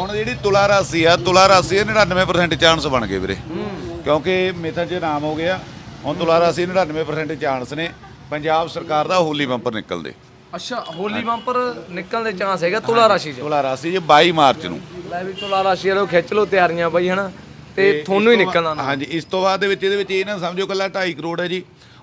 ਹੁਣ ਜਿਹੜੀ ਤੁਲਾ ਰਾਸੀ ਆ ਤੁਲਾ ਰਾਸੀ ਇਹ 99% ਚਾਂਸ ਬਣ ਗਏ ਵੀਰੇ। ਕਿਉਂਕਿ ਮਿਥਨ ਚ ਨਾਮ ਹੋ ਗਿਆ ਹੁਣ ਤੁਲਾ ਰਾਸੀ 99% ਚਾਂਸ ਨੇ ਪੰਜਾਬ ਸਰਕਾਰ ਦਾ ਹੋਲੀ ਬੰਪਰ ਨਿਕਲਦੇ। ਅੱਛਾ ਹੋਲੀ ਬੰਪਰ ਨਿਕਲਣ ਦੇ ਚਾਂਸ ਹੈਗਾ ਤੁਲਾ ਰਾਸ਼ੀ ਚ? ਤੁਲਾ ਰਾਸੀ ਜੀ 22 ਮਾਰਚ ਨੂੰ। ਲੈ ਵੀ ਤੁਲਾ ਰਾਸ਼ੀ ਵਾਲੋ ਖਿੱਚ ਲਓ ਤਿਆਰੀਆਂ ਬਾਈ ਹਨਾ? ਤੇ ਤੁਹਾਨੂੰ ਹੀ ਨਿਕਲਣਾ ਹਾਂਜੀ ਇਸ ਤੋਂ ਬਾਅਦ ਦੇ ਵਿੱਚ ਇਹਦੇ ਵਿੱਚ ਇਹ ਨਾ ਸਮਝੋ ਕੱਲਾ 2.5 ਕਰੋੜ ਹੈ ਜੀ।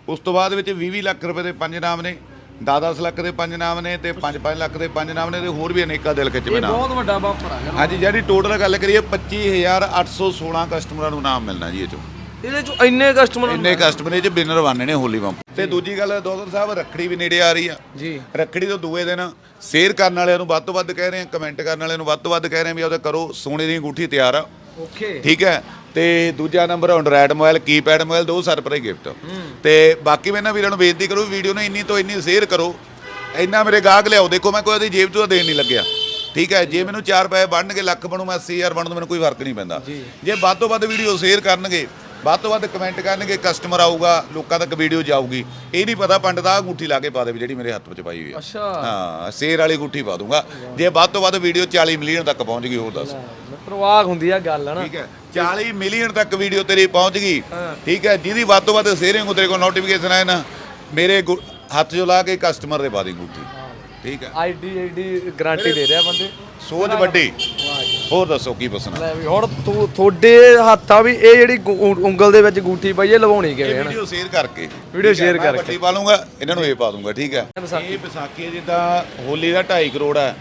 ਉਸ ਤੋਂ ਬਾਅਦ ਵਿੱਚ 20 20 ਲੱਖ ਰੁਪਏ ਦੇ ਪੰਜ ਨਾਮ ਨੇ। 10-10 ਲੱਖ ਦੇ ਪੰਜ ਨਾਮ ਨੇ ਤੇ 5-5 ਲੱਖ ਦੇ ਪੰਜ ਨਾਮ ਨੇ ਤੇ ਹੋਰ ਵੀ ਅਨੇਕਾਂ ਦਿਲ ਖਿੱਚਵੇਂ ਇਹ ਨਾਮ ਬਹੁਤ ਵੱਡਾ ਬੰਪਰ ਆ ਹਾਂਜੀ ਜਿਹੜੀ ਟੋਟਲ ਗੱਲ ਕਰੀਏ 25816 ਕਸਟਮਰਾਂ ਨੂੰ ਨਾਮ ਮਿਲਣਾ ਜੀ ਇਹ ਚੋਂ। ਇਹਦੇ ਚ ਇੰਨੇ ਕਸਟਮਰ ਇੰਨੇ ਕਸਟਮਰ ਇਹ ਚ ਬਿਨਰ ਬਣਨੇ ਨੇ ਹੋਲੀ ਬੰਪ ਤੇ ਦੂਜੀ ਗੱਲ ਦੋਸਤ ਸਾਹਿਬ ਰੱਖੜੀ ਵੀ ਨੇੜੇ ਆ ਰਹੀ ਆ। ਜੀ। ਰੱਖੜੀ ਤੋਂ ਦੂਏ ਦਿਨ ਸ਼ੇਅਰ ਕਰਨ ਵਾਲਿਆਂ ਨੂੰ ਵੱਧ ਤੋਂ ਵੱਧ ਕਹਿ ਰਹੇ ਆ ਕਮੈਂਟ ਕਰਨ ਵਾਲਿਆਂ ਨੂੰ ਵੱਧ ਤੋਂ ਵੱਧ ਕਹਿ ਰਹੇ ਆ ਵੀ ਉਹਦਾ ਕਰੋ ਸੋਨੇ ਦੀ ਅੰਗੂਠੀ ਤਿਆਰ ਆ। ਓਕੇ। ਠੀਕ ਹੈ। ਤੇ ਦੂਜਾ number android mobile keypad mobile ਦੋ ਸਰਪ੍ਰਾਈਜ਼ ਗਿਫਟ ਤੇ ਬਾਕੀ ਮੈਂ ਨਾ ਵੀਰਾਂ ਨੂੰ ਬੇਨਤੀ ਕਰੂੰ ਵੀਡੀਓ ਨੂੰ ਇੰਨੀ ਤੋਂ ਇੰਨੀ ਸ਼ੇਅਰ ਕਰੋ। ਇੰਨਾ ਮੇਰੇ ਗਾਹਕ ਲਿਆਓ ਦੇਖੋ ਮੈਂ ਕੋਈ ਉਹਦੀ ਜੇਬ ਚੋਂ ਦੇਣ ਨਹੀਂ ਲੱਗਿਆ। ਠੀਕ ਹੈ ਜੇ ਮੈਨੂੰ 4 ਪੈਸੇ ਬਣਨਗੇ ਲੱਖ ਬਣੂ ਮੈਂ 80000 ਬਣਨ ਤੋਂ ਮੈਨੂੰ ਕੋਈ ਫ਼ਰਕ ਨਹੀਂ ਪੈਂਦਾ। ਜੇ। ਵੱਧ ਤੋਂ ਵੱਧ ਵੀਡੀਓ ਸ਼ੇਅਰ ਕਰਨਗੇ ਵੱਧ ਤੋਂ ਵੱਧ ਕਮੈਂਟ ਕਰਨਗੇ ਕਸਟਮਰ ਆਊਗਾ ਲੋਕਾਂ ਤੱਕ ਵੀਡੀਓ ਜਾਊਗੀ। ਇਹ ਨਹੀਂ ਪਤਾ ਪੰਡਤ ਆ ਅੰਗੂਠੀ ਲਾ ਕੇ ਪਾ ਦੇ ਜਿਹੜੀ ਮੇਰੇ ਹੱਥ ਵਿੱਚ ਪਾਈ ਹੋਈ ਹੈ। ਅੱਛਾ। ਹਾਂ ਸ਼ੇਅਰ ਵਾਲੀ ਅੰਗੂਠੀ ਪਾ ਦੂੰਗਾ। ਜੇ ਵੱਧ ਤੋਂ ਵੱਧ ਵੀਡੀਓ 40 ਮਿਲੀਅਨ ਤੱਕ ਪਹੁੰਚ ਗਈ ਹੋਰ ਦੱਸ। ਆਹ ਹੁੰਦੀ ਆ ਗੱਲ ਹਨਾ। ਠੀਕ ਹੈ। 40 ਮਿਲੀਅਨ ਤੱਕ ਵੀਡੀਓ ਤੇਰੀ ਪਹੁੰਚ ਗਈ। ਠੀਕ ਹੈ ਜਿਹਦੀ ਵੱਧ ਤੋਂ ਵੱਧ ਸ਼ੇਅਰਿੰਗ ਤੇਰੇ ਕੋਲ ਨੋਟੀਫਿਕੇਸ਼ਨ ਆਏ ਨਾ ਮੇਰੇ ਗੁ- ਹੱਥ 'ਚੋਂ ਲਾ ਕੇ ਕਸਟਮਰ ਦੇ ਪਾ ਦੀ ਠੀਕ ਹੈ। ਆਈਡੀ ਆਈਡੀ ਗਾਰੰਟੀ ਦੇ ਰਿਹਾ ਬੰਦੇ। ਸੋਚ ਵੱਡੀ। ਹੋਰ ਦੱਸੋ ਕੀ ਪੁੱਛਣਾ? ਲੈ ਵੀ ਹੁਣ ਤੂੰ ਤੁਹਾਡੇ ਹੱਥਾਂ ਵੀ ਇਹ ਜਿਹੜੀ ਗੁ- ਉ- ਉਂਗਲ ਦੇ ਵਿੱਚ ਗੂਠੀ ਪਈ ਇਹ ਲਵਾਉਣੀ ਕਿਵੇਂ ਹਨਾ ਵੀਡੀਓ ਸ਼ੇਅਰ ਕਰਕੇ। ਵੀਡੀਓ ਠੀਕ ਹੈ, share ਮੈਂ ਕਰਕੇ। ਵੱਡੀ ਪਾ ਲੂੰਗਾ ਇਹਨਾਂ ਨੂੰ ਇਹ ਪਾ ਦੂੰਗਾ ਠੀਕ ਹੈ। ਵਿਸਾਖੀ। ਇਹ ਵਿਸਾਖੀ ਹੈ ਜਿੱਦਾਂ ਹੋਲੀ ਦਾ 2.5 ਕਰੋੜ ਹੈ।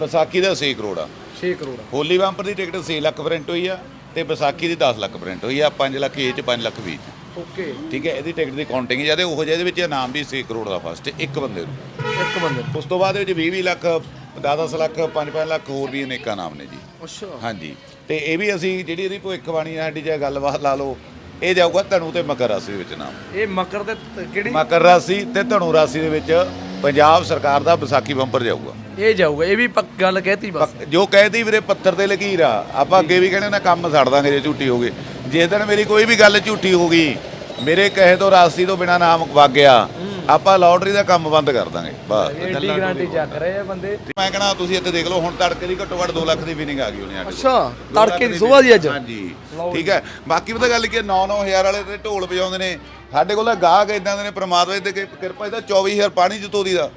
ਵਿਸਾਖੀ ਦਾ 6 ਕਰੋੜ ਆ। 6 ਕਰੋੜ ਹੋਲੀ ਬੰਪਰ ਦੀ ਟਿਕਟ 6 ਲੱਖ ਪ੍ਰਿੰਟ ਹੋਈ ਆ। ਤੇ ਵਿਸਾਖੀ ਦੀ 10 ਲੱਖ ਪ੍ਰਿੰਟ ਹੋਈ ਆ 5 ਲੱਖ ਇਹ ਚ 5 ਲੱਖ ਵੀ ਓਕੇ। ਠੀਕ ਹੈ ਇਹਦੀ ਟਿਕਟ ਦੀ ਕਾਊਂਟਿੰਗ ਜਿਆਦੇ ਉਹ ਜਿਹੇ ਵਿੱਚ ਇਨਾਮ ਵੀ 6 ਕਰੋੜ ਦਾ ਫਸਟ ਇੱਕ ਬੰਦੇ ਨੂੰ। ਇੱਕ ਬੰਦੇ ਉਸ ਤੋਂ ਬਾਅਦ ਵਿੱਚ 20 20 ਲੱਖ 10 ਲੱਖ 5 5 ਲੱਖ ਹੋਰ ਵੀ ਅਨੇਕਾਂ ਨਾਮ ਨੇ ਜੀ। ਅੱਛਾ। ਹਾਂਜੀ। ਤੇ ਇਹ ਵੀ ਅਸੀਂ ਜਿਹੜੀ ਇਹਦੀ ਭਵਿੱਖਬਾਣੀ ਆ ਸਾਡੀ ਜੇ ਗੱਲਬਾਤ ਲਾ ਲਓ ਇਹ ਜਾਊਗਾ ਧਨੂ ਤੇ ਮਕਰ ਰਾਸ਼ੀ ਦੇ ਵਿੱਚ ਨਾਮ। ਇਹ ਮਕਰ ਤ- ਕਿਹੜੀ? ਮਕਰ ਰਾਸ਼ੀ ਤੇ ਧਨੂ ਰਾਸ਼ੀ ਦੇ ਵਿੱਚ ਪੰਜਾਬ ਸਰਕਾਰ ਦਾ ਵਿਸਾਖੀ ਬੰਪਰ ਜਾਊਗਾ। ਇਹ ਜਾਊਗਾ ਇਹ ਵੀ ਪੱਕ ਗੱਲ ਕਹਿਤੀ ਬਸ। ਪੱਕ- ਜੋ ਕਹਿਦੀ ਵੀਰੇ ਪੱਥਰ ਤੇ ਲਕੀਰ ਆ। ਆਪਾਂ ਅੱਗੇ ਵੀ ਕਹਿੰਦੇ ਨਾ ਕੰਮ ਛੱਡ ਦਾਂਗੇ ਜੇ ਝੂਠੀ ਹੋ ਗਈ। ਜਿਸ ਦਿਨ ਮੇਰੀ ਕੋਈ ਵੀ ਗੱਲ ਝੂਠੀ ਹੋ ਗਈ ਮੇਰੇ ਕਹੇ ਤੋਂ ਰਾਸ਼ੀ ਤੋਂ ਬਿਨਾ ਨਾਮ ਵਗ ਗਿਆ ਆਪਾਂ ਲਾਟਰੀ ਦਾ ਕੰਮ ਬੰਦ ਕਰ ਦਾਂਗੇ। ਬਸ। ਐਡੀ ਗਾਰੰਟੀ ਚੱਕ ਰਹੇ ਆ ਬੰਦੇ। ਮੈਂ ਕਹਣਾ ਤੁਸੀਂ ਇੱਥੇ ਦੇਖ ਲਓ ਹੁਣ ਤੜਕੇ ਦੀ ਘੱਟੋ ਘੱਟ 2 ਲੱਖ ਦੀ ਵਿਨਿੰਗ ਆ ਗਈ ਉਹਨੇ ਸਾਡੇ ਅੱਛਾ ਤੜਕੇ ਲੱਖ ਦੀ ਸੁਬਾਹ ਦੀ ਅੱਜ? ਹਾਂਜੀ। ਠੀਕ ਹੈ। ਬਾਕੀ ਪਤਾ ਗੱਲ ਕੀ ਹੈ 9-9000 ਵਾਲੇ ਤੇ ਢੋਲ ਵਜਾਉਂਦੇ ਨੇ। ਸਾਡੇ ਕੋਲ ਗਾਹਕ ਇਦਾਂ ਦੇ ਨੇ ਪ੍ਰਮਾਤਮਾ ਦੀ ਤੇ ਕਿਰਪਾ ਇਹਦਾ 24000 ਪਾਣੀ ਚ ਧੋਦੀ ਦਾ।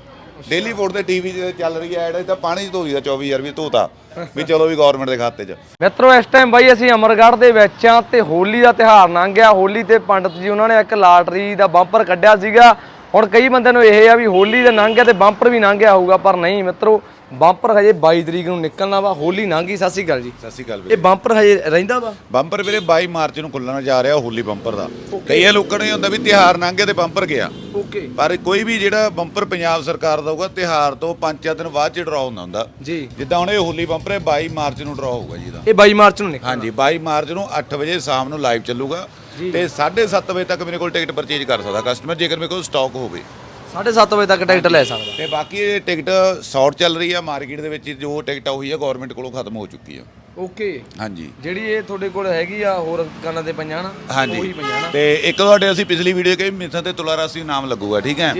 ਡੇਲੀ ਵੋਟ ਤੇ ਟੀਵੀ ਤੇ ਚੱਲ ਰਹੀ ਹੈ ਐਡ ਇਹ ਤਾਂ ਪਾਣੀ ਚ ਧੋਦੀ ਦਾ 24000 ਵੀ ਧੋਤਾ। ਵੀ ਚਲੋ ਵੀ ਗਵਰਨਮੈਂਟ ਦੇ ਖਾਤੇ 'ਚ। ਮਿੱਤਰੋ ਇਸ ਟਾਈਮ ਬਾਈ ਅਸੀਂ ਅਮਰਗੜ੍ਹ ਦੇ ਵਿੱਚ ਆ ਤੇ ਹੋਲੀ ਦਾ ਤਿਹਾਰ ਲੰਘ ਗਿਆ। ਹੋਲੀ ਤੇ ਪੰਡਤ ਜੀ ਉਹਨਾਂ ਨੇ ਇੱਕ ਲਾਟਰੀ ਦਾ ਬੰਪਰ ਕੱਢਿਆ ਸੀਗਾ। ਹੁਣ ਕਈ ਬੰਦਿਆਂ ਨੂੰ ਇਹ ਆ ਵੀ ਹੋਲੀ ਦੇ ਲੰਘ ਗਿਆ ਤੇ ਬੰਪਰ ਵੀ ਲੰਘ ਗਿਆ ਹੋਊਗਾ ਪਰ ਨਹੀਂ ਮਿੱਤਰੋ ਬੰਪਰ ਹਜੇ 22 ਤਰੀਕ ਨੂੰ ਨਿਕਲਣਾ ਵਾ ਹੋਲੀ ਲੰਘ ਸਤਿ ਸ਼੍ਰੀ ਅਕਾਲ ਜੀ। ਸਤਿ ਸ਼੍ਰੀ ਅਕਾਲ ਇਹ ਬੰਪਰ ਹਜੇ ਰਹਿੰਦਾ ਵਾ? ਬੰਪਰ ਵੀਰੇ 22 ਮਾਰਚ ਨੂੰ ਖੁੱਲਣ ਜਾ ਰਿਹਾ ਹੋਲੀ ਬੰਪਰ ਦਾ। ਕਈਆਂ ਲੋਕਾਂ ਨੂੰ ਇਹ ਹੁੰਦਾ ਵੀ ਤਿਹਾਰ ਲੰਘ ਤੇ ਬੰਪਰ ਗਿਆ। ਓਕੇ ਪਰ ਕੋਈ ਵੀ ਜਿਹੜਾ ਬੰਪਰ ਪੰਜਾਬ ਸਰਕਾਰ ਦਾ ਹੋਊਗਾ ਤਿਹਾਰ ਤੋਂ 5-4 ਦਿਨ ਬਾਅਦ ਚ ਡਰਾ ਹੁੰਦਾ ਹੁੰਦਾ। ਜੀ। ਜਿੱਦਾਂ ਹੁਣ ਇਹ ਹੋਲੀ ਬੰਪਰ ਹੈ 22 ਮਾਰਚ ਨੂੰ ਡਰਾ ਹੋਊਗਾ ਜੀ ਇਹਦਾ। ਇਹ 22 ਮਾਰਚ ਨੂੰ ਨਿਕਲ ਹਾਂਜੀ 22 ਮਾਰਚ ਨੂੰ 8 ਵਜੇ ਸ਼ਾਮ ਨੂੰ ਲਾਈਵ ਚੱਲੂਗਾ ਤੇ 7:30 ਵਜੇ ਤੱਕ ਮੇਰੇ ਕੋਲ ਟਿਕਟ ਪਰਚੇਜ ਕਰ ਸਕਦਾ ਕਸਟਮਰ ਜੇਕਰ ਮੇਰੇ ਕੋਲ ਸਟਾਕ ਹੋਵੇ। 7:30 ਵਜੇ ਤੱਕ ਟਿਕਟ ਲੈ ਸਕਦਾ। ਤੇ ਬਾਕੀ ਇਹ ਟਿਕਟ ਸ਼ਾਰਟ ਚੱਲ ਰਹੀ ਆ ਮਾਰਕੀਟ ਦੇ ਵਿੱਚ ਜੋ ਟਿਕਟ ਆ ਉਹੀ ਆ ਗਵਰਨਮੈਂਟ ਕੋਲੋਂ ਖਤਮ ਹੋ ਚੁੱਕੀ ਆ। ਓਕੇ। ਹਾਂਜੀ। ਜਿਹੜੀ ਇਹ ਤੁਹਾਡੇ ਕੋਲ ਹੈਗੀ ਆ ਹੋਰ ਕੰਨਾਂ ਤੇ ਪਈਆਂ ਨਾ ਹਾਂਜੀ। ਉਹੀ ਤੇ ਇੱਕ ਤੁਹਾਡੇ ਅਸੀਂ ਪਿਛਲੀ ਵੀਡੀਓ ਕਹੀ ਮਿਥਨ ਤੇ ਤੁਲਾ ਰਾਸ਼ੀ ਨਾਮ ਲੱਗੂਗਾ ਠੀਕ ਹੈ।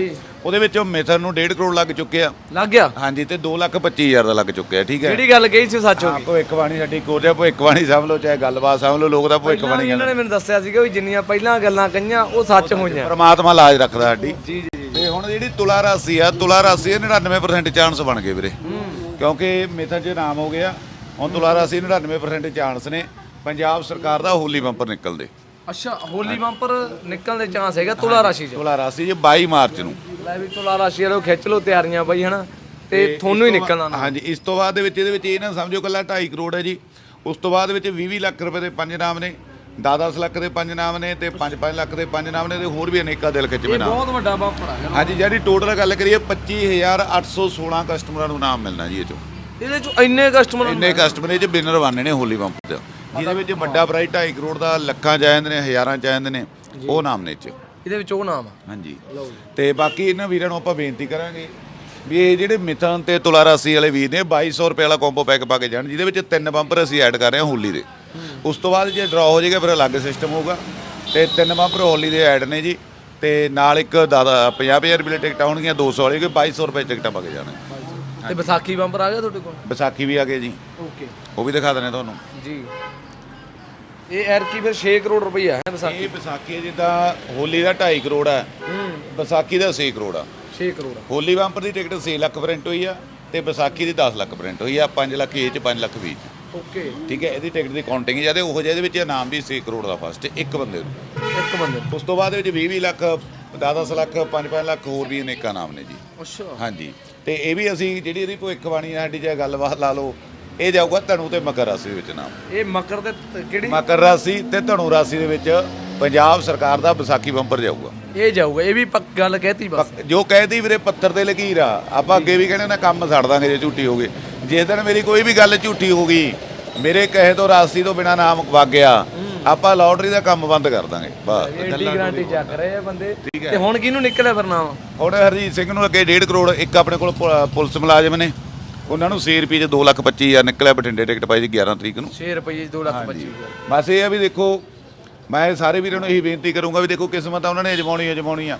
ਉਹਦੇ ਵਿੱਚ ਮਿਥਨ ਨੂੰ 1.5 ਕਰੋੜ ਲੱਗ ਚੁੱਕਿਆ ਲੱਗ ਗਿਆ? ਹਾਂਜੀ ਤੇ 2 ਲੱਖ 25 ਹਜ਼ਾਰ ਦਾ ਲੱਗ ਚੁੱਕਿਆ ਠੀਕ ਹੈ? ਜਿਹੜੀ ਗੱਲ ਕਹੀ ਸੀ ਉਹ ਸੱਚ ਹੋ ਗਈ। ਭਵਿੱਖਬਾਣੀ ਸਾਡੀ ਕੋਰਿਆ ਭਵਿੱਖਬਾਣੀ ਸਮਝ ਲਓ ਚਾਹੇ ਗੱਲਬਾਤ ਸਮਝ ਲਓ ਲੋਕ ਦਾ ਭਵਿੱਖਬਾਣੀ ਇਹਨਾਂ ਨੇ ਮੈਨੂੰ ਦੱਸਿਆ ਸੀਗਾ ਵੀ ਜਿੰਨੀਆਂ ਪਹਿਲਾਂ ਗੱਲਾਂ ਕਹੀਆਂ ਉਹ ਸੱਚ ਹੋਈਆਂ। ਪਰਮਾਤਮਾ ਲਾਜ ਰੱਖਦਾ ਸਾਡੀ। ਜਿਹੜੀ ਤੁਲਾ ਰਾਸ਼ੀ ਆ ਤੁਲਾ ਰਾਸ਼ੀ ਇਹ 99% ਚਾਂਸ ਬਣ ਗਏ ਵੀਰੇ। ਕਿਉਂਕਿ ਮਿਥਨ ਚ ਨਾਮ ਹੋ ਗਿਆ ਹੁਣ ਤੁਲਾ ਰਾਸ਼ੀ 99% ਚਾਂਸ ਨੇ ਪੰਜਾਬ ਸਰਕਾਰ ਦਾ ਹੋਲੀ ਬੰਪਰ ਨਿਕਲਦੇ। ਅੱਛਾ ਹੋਲੀ ਬੰਪਰ ਨਿਕਲਣ ਦੇ ਚਾਂਸ ਹੈਗਾ ਤੁਲਾ ਰਾਸ਼ੀ ਚ? ਤੁਲਾ ਰਾਸ਼ੀ ਜੀ 22 ਮਾਰਚ ਨੂੰ। ਲੈ ਵੀ ਤੁਲਾ ਰਾਸ਼ੀ ਵਾਲੋ ਖਿੱਚ ਲਓ ਤਿਆਰੀਆਂ ਬਾਈ ਹਨਾ? ਤੇ ਤੁਹਾਨੂੰ ਹੀ ਨਿਕਲਣਾ ਹਾਂਜੀ ਇਸ ਤੋਂ ਬਾਅਦ ਦੇ ਵਿੱਚ ਇਹਦੇ ਵਿੱਚ ਇਹ ਨਾ ਸਮਝੋ ਕੱਲਾ 2.5 ਕਰੋੜ ਹੈ ਜੀ। ਉਸ ਤੋਂ ਬਾਅਦ ਵਿੱਚ 20 20 ਲੱਖ ਰੁਪਏ ਦੇ ਪੰਜ ਨਾਮ ਨੇ। 10-10 ਲੱਖ ਦੇ ਪੰਜ ਨਾਮ ਨੇ ਤੇ 5-5 ਲੱਖ ਦੇ ਪੰਜ ਨਾਮ ਨੇ ਤੇ ਹੋਰ ਵੀ ਅਨੇਕਾਂ ਦਿਲ ਖਿੱਚਵੇਂ ਇਹ ਨਾਮ ਬਹੁਤ ਵੱਡਾ ਬੰਪਰ ਆ। ਹਾਂਜੀ ਜਿਹੜੀ ਟੋਟਲ ਗੱਲ ਕਰੀਏ 25816 ਕਸਟਮਰਾਂ ਨੂੰ ਨਾਮ ਮਿਲਣਾ ਜੀ ਇਹ ਚੋਂ। ਇਹਦੇ ਚ ਇੰਨੇ ਕਸਟਮਰ ਇੰਨੇ ਕਸਟਮਰ ਇਹ ਚ ਬਿਨਰ ਬਣਨੇ ਨੇ ਹੋਲੀ ਬੰਪ ਚ। ਜਿਹਦੇ ਵਿੱਚ ਵੱਡਾ ਪ੍ਰਾਈਸ 2.5 ਕਰੋੜ ਦਾ ਲੱਖਾਂ ਚ ਆ ਜਾਂਦੇ ਨੇ ਹਜ਼ਾਰਾਂ ਚ ਆ ਜਾਂਦੇ ਨੇ ਉਹ ਨਾਮ ਨੇ ਇਹ ਚ। ਇਹਦੇ ਵਿੱਚ ਉਹ ਨਾਮ ਆ। ਹਾਂਜੀ। ਤੇ ਬਾਕੀ ਇਹਨਾਂ ਵੀਰਾਂ ਨੂੰ ਆਪਾਂ ਬੇਨਤੀ ਕਰਾਂਗੇ ਵੀ ਇਹ ਜਿਹੜੇ ਮਿਥਨ ਤੇ ਤੁਲਾ ਰਾਸ਼ੀ ਵਾਲੇ ਵੀਰ ਨੇ 2200 ਰੁਪਏ ਵਾਲਾ ਕੰਬੋ ਪੈਕ ਪਾ ਕੇ ਜਾਣ ਜਿਹਦੇ ਵਿੱਚ ਤਿੰਨ ਬੰਪਰ ਅਸੀਂ ਐਡ ਕਰ ਰਹੇ ਹਾਂ ਹੋਲੀ ਦੇ। ਉਸ ਤੋਂ ਬਾਅਦ ਜੇ ਡਰਾ ਹੋ ਜਾਏਗਾ ਫਿਰ ਅਲੱਗ ਸਿਸਟਮ ਹੋਊਗਾ। ਤੇ ਤਿੰਨ ਬੰਪਰ ਹੋਲੀ ਦੇ ਐਡ ਨੇ ਜੀ ਤੇ ਨਾਲ ਇੱਕ ਦਾਦਾ 50000 ਰੁਪਏ ਦੀ ਟਿਕਟ ਆਉਣਗੀਆਂ 200 ਵਾਲੀ ਕਿ 2200 ਰੁਪਏ ਟਿਕਟਾਂ ਪਾ ਕੇ ਜਾਣਾ। ਤੇ ਵਿਸਾਖੀ ਬੰਪਰ ਆ ਗਿਆ ਤੁਹਾਡੇ ਕੋਲ? ਵਿਸਾਖੀ ਵੀ ਆ ਗਏ ਜੀ। ਓਕੇ। ਉਹ ਵੀ ਦਿਖਾ ਦਿੰਦੇ ਤੁਹਾਨੂੰ। ਜੀ। ਇਹ ਐਰਕੀ ਫਿਰ 6 ਕਰੋੜ ਰੁਪਈਆ ਹੈ ਵਿਸਾਖੀ ਇਹ ਵਿਸਾਖੀ? ਜਿੱਦਾਂ ਹੋਲੀ ਦਾ 2.5 ਕਰੋੜ ਹੈ ਹੂੰ। ਵਿਸਾਖੀ ਦਾ 6 ਕਰੋੜ ਆ। 6 ਕਰੋੜ ਹੋਲੀ ਬੰਪਰ ਦੀ ਟਿਕਟ 6 ਲੱਖ ਪ੍ਰਿੰਟ ਹੋਈ ਆ ਤੇ ਵਿਸਾਖੀ ਦੀ 10 ਲੱਖ ਪ੍ਰਿੰਟ ਹੋਈ ਆ 5 ਲੱਖ ਇਹ ਚ 5 ਲੱਖ ਵੀ ਓਕੇ। ਠੀਕ ਹੈ ਇਹਦੀ ਟਿਕਟ ਦੀ ਕਾਊਂਟਿੰਗ ਜਿਆਦੇ ਉਹ ਜਿਹੇ ਦੇ ਵਿੱਚ ਇਨਾਮ ਵੀ 6 ਕਰੋੜ ਦਾ ਫਸਟ ਇੱਕ ਬੰਦੇ ਨੂੰ। ਇੱਕ ਬੰਦੇ। ਉਸ ਤੋਂ ਬਾਅਦ ਵਿੱਚ 20 20 ਲੱਖ 10 ਲੱਖ 5 5 ਲੱਖ ਹੋਰ ਵੀ ਅਨੇਕਾਂ ਨਾਮ ਨੇ ਜੀ। ਅੱਛਾ। ਹਾਂਜੀ। ਤੇ ਇਹ ਵੀ ਅਸੀਂ ਜਿਹੜੀ ਇਹਦੀ ਭਵਿੱਖਬਾਣੀ ਆ ਸਾਡੀ ਜੇ ਗੱਲਬਾਤ ਲਾ ਲਓ ਇਹ ਜਾਊਗਾ ਧਨੂ ਤੇ ਮਕਰ ਰਾਸ਼ੀ ਦੇ ਵਿੱਚ ਨਾਮ। ਇਹ ਮਕਰ ਦੇ ਕਿਹੜੀ? ਮਕਰ ਰਾਸ਼ੀ ਤੇ ਧਨੂ ਰਾਸ਼ੀ ਦੇ ਵਿੱਚ ਪੰਜਾਬ ਸਰਕਾਰ ਦਾ ਵਿਸਾਖੀ ਬੰਪਰ ਜਾਊਗਾ। ਇਹ ਜਾਊਗਾ ਇਹ ਵੀ ਪੱਕ ਗੱਲ ਕਹਿਤੀ ਬਸ। ਪੱਕ- ਜੋ ਕਹਿਦੀ ਵੀਰੇ ਪੱਤਰ ਤੇ ਲਕੀਰ ਆ। ਆਪਾਂ ਅੱਗੇ ਵੀ ਕਹਿੰਦੇ ਨਾ ਕੰਮ ਛੱਡ ਦਾਂਗੇ ਜੇ ਝੂਠੀ ਹੋ ਗਈ। ਜਿਸ ਦਿਨ ਮੇਰੀ ਕੋਈ ਵੀ ਗੱਲ ਝੂਠੀ ਹੋ ਗਈ ਮੇਰੇ ਕਹੇ ਤੋਂ ਰਾਸ਼ੀ ਤੋਂ ਬਿਨਾ ਨਾਮ ਵਗ ਗਿਆ ਆਪਾਂ ਲਾਟਰੀ ਦਾ ਕੰਮ ਬੰਦ ਕਰ ਦਾਂਗੇ ਬਸ। ਐਡੀ ਗਾਰੰਟੀ ਚੱਕ ਰਹੇ ਆ ਬੰਦੇ। ਤੇ ਹੁਣ ਕਿਹਨੂੰ ਨਿਕਲਿਆ ਫਿਰ ਨਾਮ? ਹੁਣ ਹਰਜੀਤ ਸਿੰਘ ਨੂੰ ਅੱਗੇ 1.5 ਕਰੋੜ ਇੱਕ ਆਪਣੇ ਕੋਲ ਪੁ- ਪੁਲਿਸ ਮੁਲਾਜ਼ਮ ਨੇ। ਉਹਨਾਂ ਨੂੰ 6 ਰੁਪਏ ਚ 2 ਲੱਖ 25 ਹਜ਼ਾਰ ਨਿਕਲਿਆ ਬਠਿੰਡੇ ਟਿਕਟ ਪਾਈ ਸੀ 11 ਤਰੀਕ ਨੂੰ। 6 ਰੁਪਏ 2 ਲੱਖ 25 ਹਜ਼ਾਰ। ਬਸ ਇਹ ਆ ਵੀ ਦੇਖੋ ਮੈਂ ਸਾਰੇ ਵੀਰਾਂ ਨੂੰ ਇਹੀ ਬੇਨਤੀ ਕਰੂੰਗਾ ਵੀ ਦੇਖੋ ਕਿਸਮਤ ਆ ਉਹਨਾਂ ਨੇ ਅਜਮਾਉਣੀ ਅਜਮਾਉਣੀ ਆ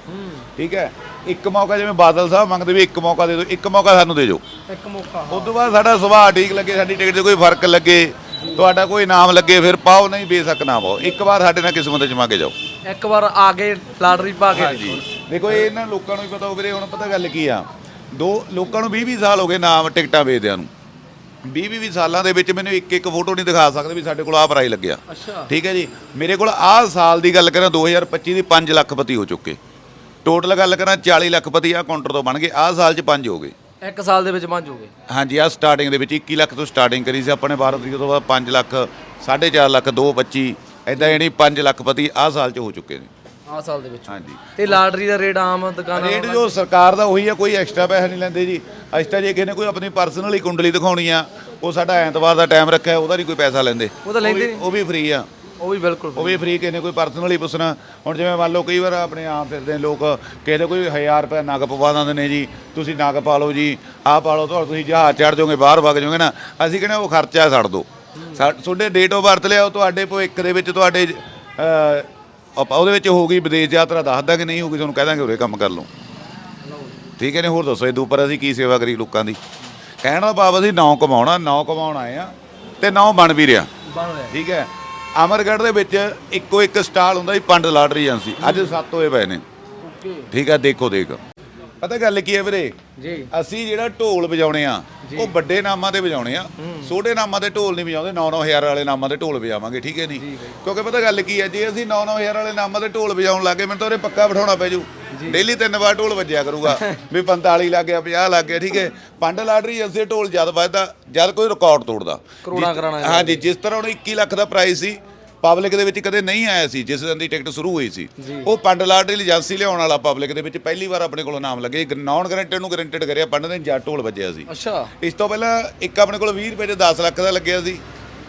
ਠੀਕ ਹੈ? ਇੱਕ ਮੌਕਾ ਜਿਵੇਂ ਬਾਦਲ ਸਾਹਿਬ ਮੰਗਦੇ ਵੀ ਇੱਕ ਮੌਕਾ ਦੇ ਦਿਓ ਇੱਕ ਮੌਕਾ ਸਾਨੂੰ ਦੇ ਦਿਓ। ਇੱਕ ਮੌਕਾ ਉਸ ਤੋਂ ਬਾਅਦ ਸਾਡਾ ਸੁਭਾਅ ਠੀਕ ਲੱਗੇ ਸਾਡੀ ਟਿਕਟ 'ਚ ਕੋਈ ਫ਼ਰਕ ਲੱਗੇ ਤੁਹਾਡਾ ਕੋਈ ਨਾਮ ਲੱਗੇ ਫਿਰ ਪਾਓ ਨਹੀਂ ਬੇਸ਼ੱਕ ਨਾ ਪਾਓ। ਇੱਕ ਵਾਰ ਸਾਡੇ ਨਾਲ ਕਿਸਮਤ 'ਚ ਮਾ ਕੇ ਜਾਓ। ਇੱਕ ਵਾਰ ਆ ਕੇ ਲਾਟਰੀ ਪਾ ਕੇ। ਹਾਂਜੀ। ਦੇਖੋ ਇਹ ਇਹਨਾਂ ਲੋਕਾਂ ਨੂੰ ਵੀ ਪਤਾ ਹੋਵੇ ਹੁਣ ਪਤਾ ਗੱਲ ਕੀ ਆ? ਦੋ ਲੋਕਾਂ ਨੂੰ 20 20 ਸਾਲ ਹੋ ਗਏ ਨਾਮ ਟਿਕਟਾਂ ਵੇਚਦਿਆਂ ਨੂੰ। 20 20 ਸਾਲਾਂ ਦੇ ਵਿੱਚ ਮੈਨੂੰ ਇੱਕ ਇੱਕ ਫੋਟੋ ਨਹੀਂ ਦਿਖਾ ਸਕਦੇ ਵੀ ਸਾਡੇ ਕੋਲ ਆਹ ਪ੍ਰਾਈਜ਼ ਲੱਗਿਆ। ਅੱਛਾ। ਠੀਕ ਹੈ ਜੀ? ਮੇਰੇ ਕੋਲ ਆਹ ਸਾਲ ਦੀ ਗੱਲ ਕਰਾਂ 2025 ਦੀ 5 ਲੱਖਪਤੀ ਹੋ ਚੁੱਕੇ। ਟੋਟਲ ਗੱਲ ਕਰਾਂ 40 ਲੱਖਪਤੀ ਆ ਕਾਊਂਟਰ ਤੋਂ ਬਣ ਗਏ ਆਹ ਸਾਲ 'ਚ 5 ਹੋ ਗਏ। ਇੱਕ ਸਾਲ ਦੇ ਵਿੱਚ ਪੰਜ ਹੋ ਗਏ? ਹਾਂਜੀ ਆ ਸਟਾਰਟਿੰਗ ਦੇ ਵਿੱਚ 21 ਲੱਖ ਤੋਂ ਸਟਾਰਟਿੰਗ ਕਰੀ ਸੀ ਆਪਣੇ ਭਾਰਤ ਦੀ ਤੋਂ ਬਾਅਦ 5 ਲੱਖ 4.5 ਲੱਖ 225 ਐਦਾਂ ਯਾਨੀ 5 ਲੱਖਪਤੀ ਆਹ ਸਾਲ 'ਚ ਹੋ ਚੁੱਕੇ ਨੇ। ਆ ਸਾਲ ਦੇ ਵਿੱਚ। ਹਾਂਜੀ। ਤੇ ਲਾਟਰੀ ਦਾ ਰੇਟ ਆਮ ਦੁਕਾਨਾਂ ਰੇਟ ਜੋ ਸਰਕਾਰ ਦਾ ਉਹੀ ਆ ਕੋਈ ਐਕਸਟਰਾ ਪੈਸਾ ਨਹੀਂ ਲੈਂਦੇ ਜੀ। ਅਸੀਂ ਤਾਂ ਜੇ ਕਿਸੇ ਨੇ ਕੋਈ ਆਪਣੀ ਪਰਸਨਲੀ ਕੁੰਡਲੀ ਦਿਖਾਉਣੀ ਆ ਉਹ ਸਾਡਾ ਐਤਵਾਰ ਦਾ ਟਾਈਮ ਰੱਖਿਆ ਉਹਦਾ ਨਹੀਂ ਕੋਈ ਪੈਸਾ ਲੈਂਦੇ। ਉਹ ਤਾਂ ਲੈਂਦੇ ਨਹੀਂ ਉਹ ਵੀ ਫ੍ਰੀ ਆ। ਉਹ ਵੀ ਬਿਲਕੁਲ ਉਹ ਵੀ ਫ੍ਰੀ ਕਿਸੇ ਨੇ ਕੋਈ ਪਰਸਨਲੀ ਪੁੱਛਣਾ। ਹੁਣ ਜਿਵੇਂ ਮੰਨ ਲਓ ਕਈ ਵਾਰ ਆਪਣੇ ਆਮ ਫਿਰਦੇ ਨੇ ਲੋਕ ਕਿਸੇ ਦੇ ਕੋਈ 1000 ਰੁਪਏ ਨਗ ਪਵਾ ਦਿੰਦੇ ਨੇ ਜੀ ਤੁਸੀਂ ਨਗ ਪਾ ਲਓ ਜੀ ਆਹ ਪਾ ਲਓ ਤੁਹਾਡਾ ਤੁਸੀਂ ਜਹਾਜ਼ ਚੜ ਜਾਓਗੇ ਬਾਹਰ ਵਗ ਜਾਓਗੇ ਨਾ ਅਸੀਂ ਕਹਿੰਦੇ ਉਹ ਖਰਚਾ ਛੱਡ ਦਿਓ। ਸਾ- ਤੁਹਾਡੇ ਡੇਟ ਆਫ ਬਰਥ ਲਿਆਓ ਤੁਹਾਡੇ ਭਵਿੱਖ ਦੇ ਵਿੱਚ ਤੁਹਾਡੇ ਅਹ, ਆਪਾਂ ਉਹਦੇ ਵਿੱਚ ਹੋਊਗੀ ਵਿਦੇਸ਼ ਯਾਤਰਾ ਦੱਸ ਦਾਂਗੇ ਨਹੀਂ ਹੋਊਗੀ ਤੁਹਾਨੂੰ ਕਹਿ ਦਾਂਗੇ ਉਰੇ ਕੰਮ ਕਰ ਲਓ। ਠੀਕ ਹੈ ਨੇ ਹੋਰ ਦੱਸੋ ਇਹ ਉੱਪਰ ਅਸੀਂ ਕੀ ਸੇਵਾ ਕਰੀ ਲੋਕਾਂ ਦੀ? ਕਹਿਣ ਦਾ ਭਾਵ ਅਸੀਂ ਨੌ ਕਮਾਉਣਾ ਨੌ ਕਮਾਉਣ ਆਏ ਆ ਤੇ ਨੌ ਬਣ ਵੀ ਰਿਹਾ। ਬਣ ਰਿਹਾ। ਠੀਕ ਹੈ ਅਮਰਗੜ੍ਹ ਦੇ ਵਿੱਚ ਇੱਕੋ ਇੱਕ ਸਟਾਲ ਹੁੰਦਾ ਸੀ ਪੰਡ ਲਾਟਰੀ ਏਜੰਸੀ। ਅੱਜ ਸੱਤ ਹੋਏ ਪਏ ਨੇ। ਠੀਕ ਹੈ ਦੇਖੋ ਦੇਖ। ਪਤਾ ਗੱਲ ਕੀ ਹੈ ਵੀਰੇ? ਜੀ। ਅਸੀਂ ਜਿਹੜਾ ਢੋਲ ਵਜਾਉਣੇ ਆ ਉਹ ਵੱਡੇ ਨਾਮਾਂ ਤੇ ਵਜਾਉਣੇ ਆ। ਛੋਟੇ ਨਾਮਾਂ ਤੇ ਢੋਲ ਨਹੀਂ ਵਜਾਉਂਦੇ 9-9000 ਵਾਲੇ ਨਾਮਾਂ ਤੇ ਢੋਲ ਵਜਾਵਾਂਗੇ ਠੀਕ ਹੈ ਨਹੀਂ? ਕਿਉਂਕਿ ਪਤਾ ਗੱਲ ਕੀ ਹੈ ਜੇ ਅਸੀਂ 9-9000 ਵਾਲੇ ਨਾਮਾਂ ਤੇ ਢੋਲ ਵਜਾਉਣ ਲੱਗੇ ਮੈਨੂੰ ਤਾਂ ਉਹਦੇ ਪੱਕਾ ਬਿਠਾਉਣਾ ਪੈ ਜੂ। ਡੇਲੀ ਤਿੰਨ ਵਾਰ ਢੋਲ ਵੱਜਿਆ ਕਰੂਗਾ ਵੀ 45 ਲੱਗ ਗਿਆ 50 ਲੱਗ ਗਿਆ ਠੀਕ ਹੈ? ਪੰਡ ਲਾਟਰੀ ਅਸੀਂ ਢੋਲ ਜਦ ਵੱਜਦਾ ਜਦ ਕੋਈ ਰਿਕਾਰਡ ਤੋੜਦਾ। ਕਰਾਣਾ ਹਾਂਜੀ ਜਿਸ ਤਰ੍ਹਾਂ ਹੁਣ 21 ਲੱਖ ਦਾ ਪ੍ਰਾਈਸ ਸੀ ਪਬਲਿਕ ਦੇ ਵਿੱਚ ਕਦੇ ਨਹੀਂ ਆਇਆ ਸੀ ਜਿਸ ਦਿਨ ਦੀ ਟਿਕਟ ਸ਼ੁਰੂ ਹੋਈ ਸੀ। ਉਹ ਪੰਡ ਲਾਟਰੀ ਏਜੰਸੀ ਲਿਆਉਣ ਵਾਲਾ ਪਬਲਿਕ ਦੇ ਵਿੱਚ ਪਹਿਲੀ ਵਾਰ ਆਪਣੇ ਕੋਲ ਨਾਮ ਲੱਗੇ। ਨਾਨ ਗਰੰਟਡ ਨੂੰ ਗਰੰਟਡ ਕਰਿਆ ਪੰਡ ਦੇ ਜੱਟ ਢੋਲ ਵੱਜਿਆ ਸੀ। ਅੱਛਾ। ਇਸ ਤੋਂ ਪਹਿਲਾਂ ਇੱਕ ਆਪਣੇ ਕੋਲ 20 ਰੁਪਏ ਦੇ 10 ਲੱਖ ਦਾ ਲੱਗਿਆ ਸੀ।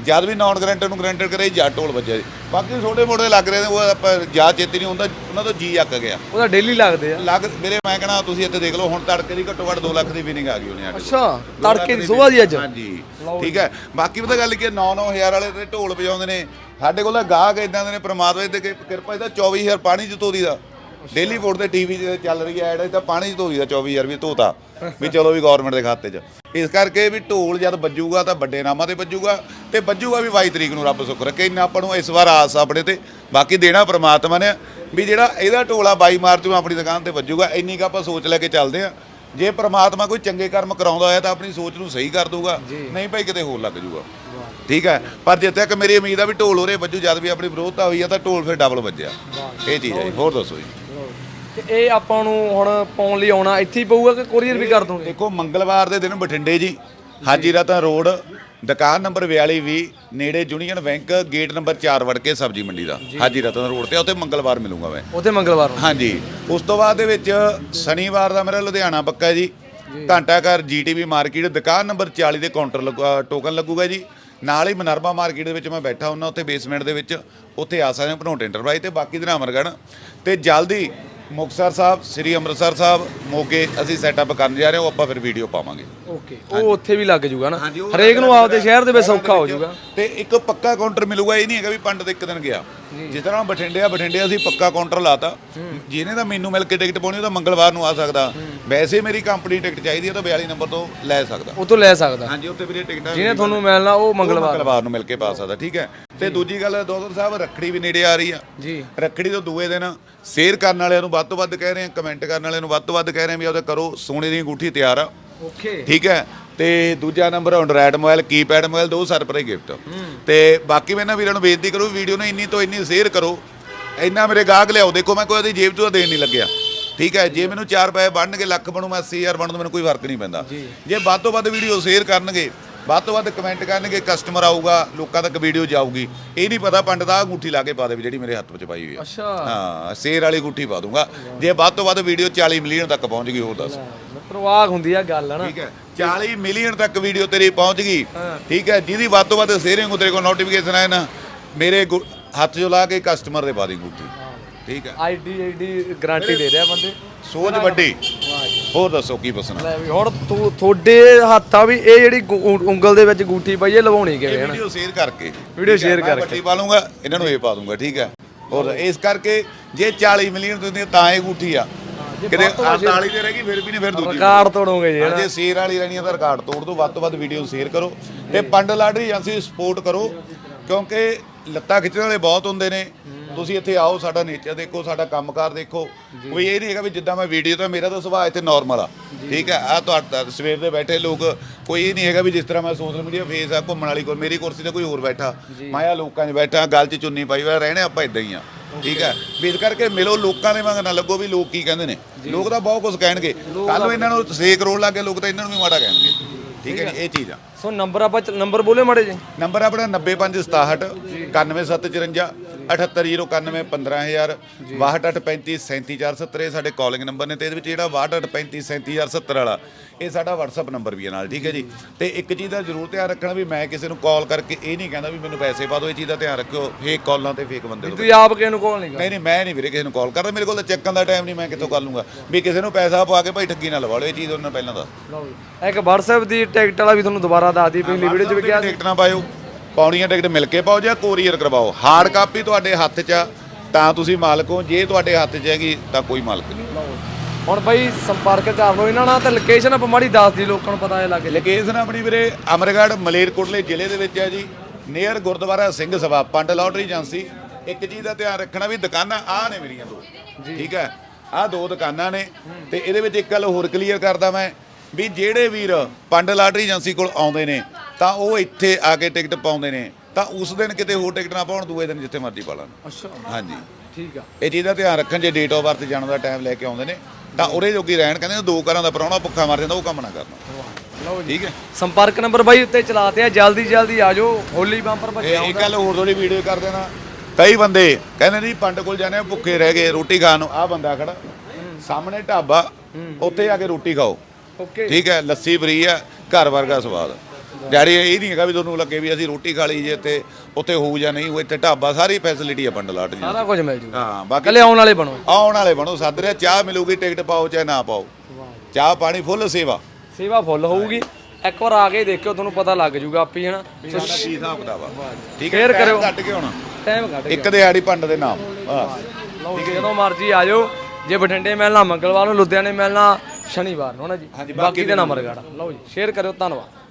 ਜਦ ਵੀ ਨਾਨ ਗਰੰਟਡ ਨੂੰ ਗਰੰਟਡ ਕਰੇ ਜੱਟ ਢੋਲ ਵੱਜਿਆ ਬਾਕੀ ਛੋਟੇ ਮੋਟੇ ਲੱਗ ਰਹੇ ਨੇ ਉਹ ਆਪਾਂ ਯਾਦ ਚੇਤੇ ਨਹੀਂ ਹੁੰਦਾ ਉਹਨਾਂ ਤੋਂ ਜੀ ਅੱਕ ਗਿਆ। ਉਹਦਾ ਡੇਲੀ ਲੱਗਦੇ ਆ। ਲੱਗ ਮੇਰੇ ਮੈਂ ਕਹਣਾ ਤੁਸੀਂ ਇੱਥੇ ਦੇਖ ਲਓ ਹੁਣ ਤੜਕੇ ਦੀ ਘੱਟੋ ਘੱਟ 2 ਲੱਖ ਦੀ ਵਿਨਿੰਗ ਆ ਗਈ ਉਹਨੇ ਕੋਲ। ਅੱਛਾ ਤੜਕੇ ਦੀ ਸੁਬਾਹ ਦੀ ਅੱਜ? ਹਾਂਜੀ। ਠੀਕ ਹੈ। ਬਾਕੀ ਪਤਾ ਗੱਲ ਕੀ ਹੈ 9-9000 ਵਾਲੇ ਤੇ ਢੋਲ ਵਜਾਉਂਦੇ ਨੇ। ਸਾਡੇ ਕੋਲ ਤਾਂ ਗਾਹਕ ਇਦਾਂ ਦੇ ਨੇ ਪ੍ਰਮਾਤਮਾ ਦੀ ਕਿਰਪਾ ਇਹਦਾ 24000 ਪਾਣੀ ਚ ਧੋਦੀ ਦਾ। ਡੇਲੀ ਬੋਰਡ ਤੇ ਟੀਵੀ ਤੇ ਚੱਲ ਰਹੀ ਹੈ ਐਡ ਇਹ ਤਾਂ ਪਾਣੀ ਚ ਧੋਦੀ ਦਾ 24000 ਵੀ ਧੋਤਾ। ਵੀ ਚਲੋ ਵੀ ਗਵਰਨਮੈਂਟ ਦੇ ਖਾਤੇ 'ਚ। ਇਸ ਕਰਕੇ ਵੀ ਢੋਲ ਜਦ ਵੱਜੂਗਾ ਤਾਂ ਵੱਡੇ ਨਾਮਾਂ ਤੇ ਵੱਜੂਗਾ ਤੇ ਵੱਜੂਗਾ ਵੀ 22 ਤਰੀਕ ਨੂੰ ਰੱਬ ਸੁੱਖ ਰੱਖੇ ਇੰਨਾ ਆਪਾਂ ਨੂੰ ਇਸ ਵਾਰ ਆਸ ਆਪਣੇ ਤੇ। ਬਾਕੀ ਦੇਣਾ ਪ੍ਰਮਾਤਮਾ ਨੇ ਵੀ ਜਿਹੜਾ ਇਹਦਾ ਢੋਲਾ 22 ਮਾਰਚ ਨੂੰ ਆਪਣੀ ਦੁਕਾਨ ਤੇ ਵੱਜੂਗਾ ਇੰਨੀ ਕੁ ਆਪਾਂ ਸੋਚ ਲੈ ਕੇ ਚੱਲਦੇ ਆ ਜੇ ਪ੍ਰਮਾਤਮਾ ਕੋਈ ਚੰਗੇ ਕਰਮ ਕਰਾਉਂਦਾ ਹੋਇਆ ਤਾਂ ਆਪਣੀ ਸੋਚ ਨੂੰ ਸਹੀ ਕਰ ਦੂਗਾ ਨਹੀਂ ਭਾਈ ਕਿਤੇ ਹੋਰ ਲੱਗ ਜੂਗਾ। ਠੀਕ ਹੈ ਪਰ ਜਿੱਥੇ ਤੱਕ ਮੇਰੀ ਉਮੀਦ ਆ ਵੀ ਢੋਲ ਹੋਰੇ ਵੱਜੂ ਜਦ ਵੀ ਆਪਣੀ ਵਿਰੋਧਤਾ ਹੋਈ ਆ ਤਾਂ ਢੋਲ ਫਿਰ ਡਬਲ ਵੱਜਿਆ। ਇਹ ਚੀਜ਼ ਹੈ ਜੀ। ਹੋਰ ਦੱਸੋ ਜੀ। ਤੇ ਇਹ ਆਪਾਂ ਨੂੰ ਹੁਣ ਪਾਉਣ ਲਈ ਆਉਣਾ ਇੱਥੇ ਹੀ ਪਊਗਾ ਕਿ ਕੋਰੀਅਰ ਵੀ ਕਰ ਦੋਗੇ ਦੇਖੋ ਮੰਗਲਵਾਰ ਦੇ ਦਿਨ ਬਠਿੰਡੇ ਜੀ ਹਾਜੀ ਰਤਨ ਰੋਡ ਦੁਕਾਨ ਨੰਬਰ 4220 ਨੇੜੇ ਯੂਨੀਅਨ ਬੈਂਕ ਗੇਟ ਨੰਬਰ 4 ਵੜ ਕੇ ਸਬਜ਼ੀ ਮੰਡੀ ਦਾ ਹਾਜੀ ਰਤਨ ਰੋਡ ਤੇ ਉੱਥੇ ਮੰਗਲਵਾਰ ਮਿਲੂੰਗਾ ਮੈਂ। ਉਹਦੇ ਮੰਗਲਵਾਰ ਨੂੰ। ਹਾਂਜੀ ਉਸ ਤੋਂ ਬਾਅਦ ਦੇ ਵਿੱਚ ਸ਼ਨੀਵਾਰ ਦਾ ਮੇਰਾ ਲੁਧਿਆਣਾ ਪੱਕਾ ਹੈ ਜੀ ਘੰਟਾ ਘਰ ਜੀਟੀਵੀ ਮਾਰਕੀਟ ਦੁਕਾਨ ਨੰਬਰ 40 ਦੇ ਕਾਊਂਟਰ ਲੱਗੂਗਾ ਟੋਕਨ ਲੱਗੂਗਾ ਜੀ। ਨਾਲ ਹੀ ਮਨਰਮਾ ਮਾਰਕੀਟ ਦੇ ਵਿੱਚ ਮੈਂ ਬੈਠਾ ਹੁੰਨਾ ਉੱਥੇ ਬੇਸਮੈਂਟ ਦੇ ਵਿੱਚ ਉੱਥੇ ਆ ਸਕਦੇ ਹੋ ਭਨੋਟ ਇੰਟਰਪ੍ਰਾਈਜ਼ ਤੇ ਬਾਕੀ ਦਿਨ ਅਮਰਗੜ੍ਹ। ਤੇ ਜਲਦੀ ਮੁਕਤਸਰ ਸਾਹਿਬ ਸ੍ਰੀ ਅੰਮ੍ਰਿਤਸਰ ਸਾਹਿਬ ਮੋਗੇ ਅਸੀਂ ਸੈਟਅਪ ਕਰਨ ਜਾ ਰਹੇ ਹਾਂ ਉਹ ਆਪਾਂ ਫਿਰ ਵੀਡੀਓ ਪਾਵਾਂਗੇ। ਓਕੇ ਉਹ ਉੱਥੇ ਵੀ ਲੱਗ ਜੂਗਾ ਨਾ। ਹਾਂਜੀ, ਉਹ ਹਰੇਕ ਨੂੰ ਆਪਦੇ ਸ਼ਹਿਰ ਦੇ ਵਿੱਚ ਸੌਖਾ ਹੋ ਜੂਗਾ। ਤੇ ਇੱਕ ਪੱਕਾ ਕਾਊਂਟਰ ਮਿਲੂਗਾ ਇਹ ਨਹੀਂ ਹੈਗਾ ਵੀ ਪੰਡਤ ਇੱਕ ਦਿਨ ਗਿਆ। ਜਿਸ ਤਰ੍ਹਾਂ ਬਠਿੰਡੇ ਆ ਬਠਿੰਡੇ ਅਸੀਂ ਪੱਕਾ ਕਾਊਂਟਰ ਲਾਤਾ। ਜਿਹਨੇ ਦਾ ਮੈਨੂੰ ਮਿਲ ਕੇ ਟਿਕਟ ਪਾਉਣੀ ਉਹ ਤਾਂ ਮੰਗਲਵਾਰ ਨੂੰ ਆ ਸਕਦਾ। ਵੈਸੇ ਮੇਰੀ ਕੰਪਨੀ ਟਿਕਟ ਚਾਹੀਦੀ ਹੈ ਤਾਂ 42 ਨੰਬਰ ਤੋਂ ਲੈ ਸਕਦਾ। ਉਹ ਤੋਂ ਲੈ ਸਕਦਾ। ਹਾਂਜੀ ਉੱਤੇ ਵੀਰੇ ਟਿਕਟਾਂ ਜਿਹਨੇ ਤੁਹਾਨੂੰ ਮਿਲਣਾ ਉਹ ਮੰਗਲਵਾਰ ਨੂੰ। ਮਿਲ ਕੇ ਪਾ ਸਕਦਾ ਠੀਕ ਹੈ? ਤੇ ਦੂਜੀ ਗੱਲ ਦੋਸਤ ਸਾਹਿਬ ਰੱਖੜੀ ਵੀ ਨੇੜੇ ਆ ਰਹੀ ਆ। ਜੀ। ਰੱਖੜੀ ਤੋਂ ਦੂਏ ਦਿਨ ਸ਼ੇਅਰ ਕਰਨ ਵਾਲਿਆਂ ਨੂੰ ਵੱਧ ਤੋਂ ਵੱਧ ਕਹਿ ਰਹੇ ਆ ਕਮੈਂਟ ਕਰਨ ਵਾਲਿਆਂ ਨੂੰ ਵੱਧ ਤੋਂ ਵੱਧ ਕਹਿ ਰਹੇ ਆ ਵੀ ਉਹਦਾ ਕਰੋ ਸੋਨੇ ਦੀ ਅੰਗੂਠੀ ਤਿਆਰ ਆ। ਓਕੇ। ਠੀਕ ਹੈ? ਤੇ ਦੂਜਾ number android mobile keypad mobile ਦੋ ਸਰਪ੍ਰਾਈਜ਼ ਗਿਫਟ ਤੇ ਬਾਕੀ ਮੈਂ ਨਾ ਵੀਰਾਂ ਨੂੰ ਬੇਨਤੀ ਕਰੂੰ ਵੀਡੀਓ ਨੂੰ ਇੰਨੀ ਤੋਂ ਇੰਨੀ ਸ਼ੇਅਰ ਕਰੋ। ਇੰਨਾ ਮੇਰੇ ਗਾਹਕ ਲਿਆਓ। ਦੇਖੋ ਮੈਂ ਕੋਈ ਉਹਦੀ ਜੇਬ ਚੋਂ ਦੇਣ ਨਹੀਂ ਲੱਗਿਆ। ਠੀਕ ਹੈ ਜੇ ਮੈਨੂੰ 4 ਪੈਸੇ ਬਣਨਗੇ ਲੱਖ ਬਣੂ ਮੈਂ 80000 ਬਣੂ ਮੈਨੂੰ ਕੋਈ ਫ਼ਰਕ ਨਹੀਂ ਪੈਂਦਾ। ਜੇ। ਵੱਧ ਤੋਂ ਵੱਧ ਵੀਡੀਓ ਸ਼ੇਅਰ ਕਰਨਗੇ ਵੱਧ ਤੋਂ ਵੱਧ ਕਮੈਂਟ ਕਰਨਗੇ ਕਸਟਮਰ ਆਊਗਾ ਲੋਕਾਂ ਤੱਕ ਵੀਡੀਓ ਜਾਊਗੀ। ਇਹ ਨਹੀਂ ਪਤਾ ਪੰਡਤ ਆ ਅੰਗੂਠੀ ਲਾ ਕੇ ਪਾ ਦੇ ਜਿਹੜੀ ਮੇਰੇ ਹੱਥ ਵਿੱਚ ਪਾਈ ਹੋਈ ਆ। ਅੱਛਾ। ਹਾਂ ਸ਼ੇਰ ਵਾਲੀ ਅੰਗੂਠੀ ਪਾ ਦੂੰਗਾ। ਜੇ ਵੱਧ ਤੋਂ ਵੱਧ ਵੀਡੀਓ 40 ਮਿਲੀਅਨ ਤੱਕ ਪਹੁੰਚ ਗਈ ਹੋਰ ਦੱਸ। ਪ੍ਰਵਾਹ ਹੁੰਦੀ ਆ ਗੱਲ ਹਨਾ? ਠੀਕ ਹੈ 40 ਮਿਲੀਅਨ ਤੱਕ ਵੀਡੀਓ ਤੇਰੀ ਪਹੁੰਚ ਗਈ। ਠੀਕ ਹੈ ਜਿਹਦੀ ਵੱਧ ਤੋਂ ਵੱਧ ਸ਼ੇਅਰਿੰਗ ਤੇਰੇ ਕੋਲ ਨੋਟੀਫਿਕੇਸ਼ਨ ਆਏ ਨਾ ਮੇਰੇ ਹੱਥ 'ਚੋਂ ਲਾ ਕੇ ਕਸਟਮਰ ਦੇ ਪਾ ਦੀ ਅੰਗੂਠੀ। ਠੀਕ ਹੈ। ਆਈਡੀ ਆਈਡੀ ਗਾਰੰਟੀ ਦੇ ਰਿਹਾ ਬੰਦੇ। ਸੋਚ ਵੱਡੀ। ਹੋਰ ਦੱਸੋ ਕੀ ਪੁੱਛਣਾ ਲੈ ਵੀ ਹੁਣ ਤੂੰ ਤੁਹਾਡੇ ਹੱਥਾਂ ਵੀ ਇਹ ਜਿਹੜੀ ਗੁ- ਉਂਗਲ ਦੇ ਵਿੱਚ ਗੂਠੀ ਪਈ ਇਹ ਲਵਾਉਣੀ ਕਿਵੇਂ ਹਨਾ ਵੀਡੀਓ ਸ਼ੇਅਰ ਕਰਕੇ। ਵੀਡੀਓ ਹੈ, share ਮੈਂ ਕਰਕੇ। ਵੱਡੀ ਪਾ ਲੂੰਗਾ ਇਹਨਾਂ ਨੂੰ ਇਹ ਪਾ ਦੂੰਗਾ ਠੀਕ ਹੈ। ਹੋਰ ਇਸ ਕਰਕੇ ਜੇ 40 ਮਿਲੀਅਨ ਤੁਸੀਂ ਤਾਂ ਇਹ ਅੰਗੂਠੀ ਆ। ਕਿਤੇ ਵੱਧ ਤੋਂ ਵੱਧ 48 ਤੇ ਰਹਿ ਗਈ ਫਿਰ ਵੀ ਨਹੀਂ ਫਿਰ ਦੂਜੀ ਰਿਕਾਰਡ ਤੋੜੋਗੇ ਜੀ ਹਾਂ, ਜੇ ਸ਼ੇਅਰ ਵਾਲੀ ਰਹਿਣੀ ਹੈ ਤਾਂ ਰਿਕਾਰਡ ਤੋੜ ਦਿਓ ਵੱਧ ਤੋਂ ਵੱਧ ਵੀਡੀਓ ਸ਼ੇਅਰ ਕਰੋ। ਤੇ ਪੰਡ ਲਾਡਰੀ ਏਜੰਸੀ ਸਪੋਰਟ ਕਰੋ ਕਿਉਂਕਿ ਲੱਤਾਂ ਖਿੱਚਣ ਵਾਲੇ ਬਹੁਤ ਹੁੰਦੇ ਨੇ। ਤੁਸੀਂ ਇੱਥੇ ਆਓ ਸਾਡਾ ਨੇਚਰ ਦੇਖੋ ਸਾਡਾ ਕੰਮਕਾਰ ਦੇਖੋ। ਕੋਈ ਇਹ ਨਹੀਂ ਹੈਗਾ ਵੀ ਜਿੱਦਾਂ ਮੈਂ ਵੀਡੀਓ ਤਾਂ ਮੇਰਾ ਤਾਂ ਸੁਭਾਅ ਇੱਥੇ ਨਾਰਮਲ ਆ। ਠੀਕ ਹੈ ਆ ਤੁਹਾਡਾ ਸਵੇਰ ਦੇ ਬੈਠੇ ਲੋਕ ਕੋਈ ਇਹ ਨਹੀਂ ਹੈਗਾ ਵੀ ਜਿਸ ਤਰ੍ਹਾਂ ਮੈਂ ਸੋਸ਼ਲ ਮੀਡੀਆ ਫੇਸ ਆ ਘੁੰਮਣ ਵਾਲੀ ਕੋਈ ਮੇਰੀ ਕੁਰਸੀ ਤੇ ਕੋਈ ਹੋਰ ਬੈਠਾ। ਮੈਂ ਆ ਲੋਕਾਂ 'ਚ ਬੈਠਾ ਗੱਲ 'ਚ ਚੁੰਨੀ ਪਾਈ ਹੋਇਆ ਰਹਿਣੇ ਆਪਾਂ ਇਦਾਂ ਹੀ ਆ। ਠੀਕ ਹੈ ਵੀ ਇਸ ਕਰਕੇ ਮਿਲੋ ਲੋਕਾਂ ਦੇ ਵਾਂਗ ਨਾ ਲੱਗੋ ਵੀ ਲੋਕ ਕੀ ਕਹਿੰਦੇ ਨੇ। ਲੋਕ ਤਾਂ ਬਹੁਤ ਕੁਝ ਕਹਿਣਗੇ। ਕੱਲ ਨੂੰ ਇਹਨਾਂ ਨੂੰ 6 ਕਰੋੜ ਲੱਗੇ ਲੋਕ ਤਾਂ ਇਹਨਾਂ ਨੂੰ ਵੀ ਮਾੜਾ ਕਹਿਣਗੇ। ਠੀਕ ਹੈ ਜੀ ਇਹ ਚੀਜ਼ ਆ। ਸੋ ਨੰਬਰ ਆਪਾਂ ਨੰਬਰ ਬੋਲੇ ਮਾੜੇ ਜੀ ਨੰਬਰ ਆਪਣਾ 90567 91754 78091 15000 62835 37470 ਇਹ ਸਾਡੇ ਕਾਲਿੰਗ ਨੰਬਰ ਨੇ ਤੇ ਇਹਦੇ ਵਿੱਚ ਜਿਹੜਾ 62835 37470 ਵਾਲਾ ਇਹ ਸਾਡਾ WhatsApp ਨੰਬਰ ਵੀ ਹੈ ਨਾਲ ਠੀਕ ਹੈ ਜੀ। ਤੇ ਇੱਕ ਚੀਜ਼ ਦਾ ਜ਼ਰੂਰ ਧਿਆਨ ਰੱਖਣਾ ਵੀ ਮੈਂ ਕਿਸੇ ਨੂੰ ਕਾਲ ਕਰਕੇ ਇਹ ਨਹੀਂ ਕਹਿੰਦਾ ਵੀ ਮੈਨੂੰ ਪੈਸੇ ਪਾ ਦਿਓ ਇਹ ਚੀਜ਼ ਦਾ ਧਿਆਨ ਰੱਖਿਓ ਫੇਕ ਕਾਲਾਂ ਤੇ ਫੇਕ ਬੰਦੇ ਨੂੰ ਤੁਸੀਂ ਆਪ ਕਿਸੇ ਨੂੰ ਕੋਲ ਨਹੀਂ ਕਰ ਨਹੀਂ ਨਹੀਂ ਮੈਂ ਨਹੀਂ ਵੀਰੇ ਕਿਸੇ ਨੂੰ ਕਾਲ ਕਰਦਾ ਮੇਰੇ ਕੋਲ ਤਾਂ ਚੱਕਣ ਦਾ ਟਾਈਮ ਨਹੀਂ ਮੈਂ ਕਿੱਥੋਂ ਕਰ ਲੂੰਗਾ। ਵੀ ਕਿਸੇ ਨੂੰ ਪੈਸਾ ਪਾ ਕੇ ਭਾਈ ਠੱਗੀ ਨਾ ਲਵਾ ਲਓ ਇਹ ਚੀਜ਼ ਉਹਨਾਂ ਪਹਿਲਾਂ ਦੱਸ। ਲਓ ਜੀ। ਇੱਕ WhatsApp ਦੀ ਟਿਕਟ ਵਾਲਾ ਵੀ ਤੁਹਾਨੂੰ ਦੁਬਾਰਾ ਦੱਸ ਦੀ ਪਿਛਲੀ ਵੀਡੀਓ 'ਚ ਵੀ ਕਿਹਾ ਸੀ। ਟਿਕਟ ਨਾ ਪਾਇਓ। ਪਾਉਣੀਆਂ ਟਿਕਟ ਮਿਲ ਕੇ ਪਾਓ ਜਾਂ ਕੋਰੀਅਰ ਕਰਵਾਓ? ਹਾਰਡ ਕਾਪੀ ਤੁਹਾਡੇ ਹੱਥ 'ਚ ਆ, ਤਾਂ ਤੁਸੀਂ ਮਾਲਕ ਹੋ। ਜੇ ਤੁਹਾਡੇ ਹੱਥ 'ਚ ਹੈਗੀ ਤਾਂ ਕੋਈ ਮਾਲਕ ਨਹੀਂ। ਹੁਣ ਬਾਈ ਸੰਪਰਕ ਕਰ ਲਓ ਇਹਨਾਂ ਨਾਲ ਤੇ ਲੋਕੇਸ਼ਨ ਆਪਾਂ ਮਾੜੀ ਦੱਸ ਦੀ ਲੋਕਾਂ ਨੂੰ ਪਤਾ ਇਹ ਲੱਗੇ ਲੋਕੇਸ਼ਨ ਆਪਣੀ ਵੀਰੇ ਅਮਰਗੜ੍ਹ ਮਲੇਰਕੋਟਲੇ ਜ਼ਿਲ੍ਹੇ ਦੇ ਵਿੱਚ ਹੈ ਜੀ। ਨੀਅਰ ਗੁਰਦੁਆਰਾ ਸਿੰਘ ਸਭਾ ਪੰਡ ਲਾਟਰੀ ਏਜੰਸੀ। ਇੱਕ ਚੀਜ਼ ਦਾ ਧਿਆਨ ਰੱਖਣਾ ਵੀ ਦੁਕਾਨਾਂ ਆ ਨੇ ਮੇਰੀਆਂ ਦੋ। ਠੀਕ ਹੈ? ਆ ਦੋ ਦੁਕਾਨਾਂ ਨੇ ਤੇ ਇਹਦੇ ਵਿੱਚ ਇੱਕ ਗੱਲ ਹੋਰ ਕਲੀਅਰ ਕਰਦਾ ਮੈਂ। ਵੀ ਜਿਹੜੇ ਵੀਰ ਪੰਡ ਲਾਟਰੀ ਏਜੰਸੀ ਕੋਲ ਆਉਂਦੇ ਨੇ ਤਾਂ ਉਹ ਇੱਥੇ ਆ ਕੇ ਟਿਕਟ ਪਾਉਂਦੇ ਨੇ। ਤਾਂ ਉਸ ਦਿਨ ਕਿਤੇ ਹੋਰ ਟਿਕਟ ਨਾ ਪਾਉਣ ਦੂਏ ਦਿਨ ਜਿੱਥੇ ਮਰਜ਼ੀ ਪਾ ਲੈਣ। ਅੱਛਾ। ਹਾਂਜੀ। ਠੀਕ ਆ। ਇਹ ਚੀਜ਼ ਦਾ ਧਿਆਨ ਰੱਖਣ ਜੇ ਡੇਟ ਆਫ ਬਰਥ ਜਾਣ ਦਾ ਟਾਈਮ ਲੈ ਕੇ ਆਉਂਦੇ ਨੇ ਤਾਂ ਉਰੇ ਜੋਗੀ ਰਹਿਣ ਕਹਿੰਦੇ ਨੇ ਦੋ ਘਰਾਂ ਦਾ ਪ੍ਰਾਹੁਣਾ ਭੁੱਖਾ ਮਰ ਜਾਂਦਾ ਉਹ ਕੰਮ ਨਾ ਕਰਨਾ। ਲਓ ਜੀ। ਠੀਕ ਹੈ? ਸੰਪਰਕ ਨੰਬਰ ਬਾਈ ਉੱਤੇ ਚਲਾਤੇ ਆ ਜਲਦੀ ਜਲਦੀ ਆ ਜਾਓ ਹੋਲੀ ਬੰਪਰ ਇਹ ਇੱਕ ਗੱਲ ਹੋਰ ਥੋੜੀ ਵੀਡੀਓ ਕਰ ਦੇਣਾ। ਕਈ ਬੰਦੇ ਕਹਿੰਦੇ ਨਹੀਂ ਪੰਡ ਕੋਲ ਜਾਣੇ ਆ, ਭੁੱਖੇ ਰਹਿ ਗਏ ਰੋਟੀ ਖਾਣ ਨੂੰ ਆ ਬੰਦਾ ਖੜਾ। ਸਾਹਮਣੇ ਢਾਬਾ ਉੱਥੇ ਆ ਕੇ ਰੋਟੀ ਖਾਓ। ਓਕੇ। ਠੀਕ ਹੈ ਲੱਸੀ ਫਰੀ ਆ ਘਰ ਵਰਗਾ ਸਵਾਦ। ਡੈਡੀ ਇਹ ਨਹੀਂ ਹੈਗਾ ਵੀ ਤੁਹਾਨੂੰ ਲੱਗੇ ਵੀ ਅਸੀਂ ਰੋਟੀ ਖਾ ਲਈ ਜੇ ਤੇ ਉੱਥੇ ਹੋਊ ਜਾਂ ਨਹੀਂ ਉਹ ਇੱਥੇ ਢਾਬਾ ਸਾਰੀ ਫੈਸਿਲਿਟੀ ਆ ਪੰਡ ਲਾਟ ਜੀ ਸਾਰਾ ਕੁਝ ਮਿਲ ਜੂਗਾ ਹਾਂ ਬਾਕੀ ਕੱਲੇ ਆਉਣ ਵਾਲੇ ਬਣੋ। ਆਉਣ ਵਾਲੇ ਬਣੋ ਸੱਦ ਰਿਹਾ ਚਾਹ ਮਿਲੂਗੀ ਟਿਕਟ ਪਾਓ ਚਾਹੇ ਨਾ ਪਾਓ। ਚਾਹ ਪਾਣੀ ਫੁੱਲ ਸੇਵਾ। ਸੇਵਾ ਫੁੱਲ ਹੋਊਗੀ। ਇੱਕ ਵਾਰ ਆ ਕੇ ਦੇਖਿਓ ਤੁਹਾਨੂੰ ਪਤਾ ਲੱਗ ਜੂਗਾ ਆਪੀ ਹਨਾ? ਸਾਡਾ ਕੀ ਹਿਸਾਬ ਕਿਤਾਬ ਆ। ਠੀਕ ਹੈ Share ਕਰਿਓ। ਕੱਢ ਕੇ ਹੁਣ ਟਾਈਮ ਕੱਢ ਇੱਕ ਦਿਹਾੜੀ ਪੰਡ ਦੇ ਨਾਮ ਬਸ। ਲਓ ਜਦੋਂ ਮਰਜ਼ੀ ਆ ਜਾਓ। ਜੇ ਬਠਿੰਡੇ ਮਿਲਣਾ ਮੰਗਲਵਾਰ ਨੂੰ ਲੁਧਿਆਣੇ ਮਿਲਣਾ ਸ਼ਨੀਵਾਰ ਨੂੰ ਹਨਾ ਜੀ? ਬਾਕੀ ਦੇ ਨੰਬਰ ਗਾੜਾ ਲਓ ਜੀ ਸ਼ੇਅਰ ਕਰਿਓ ਧੰਨਵਾਦ।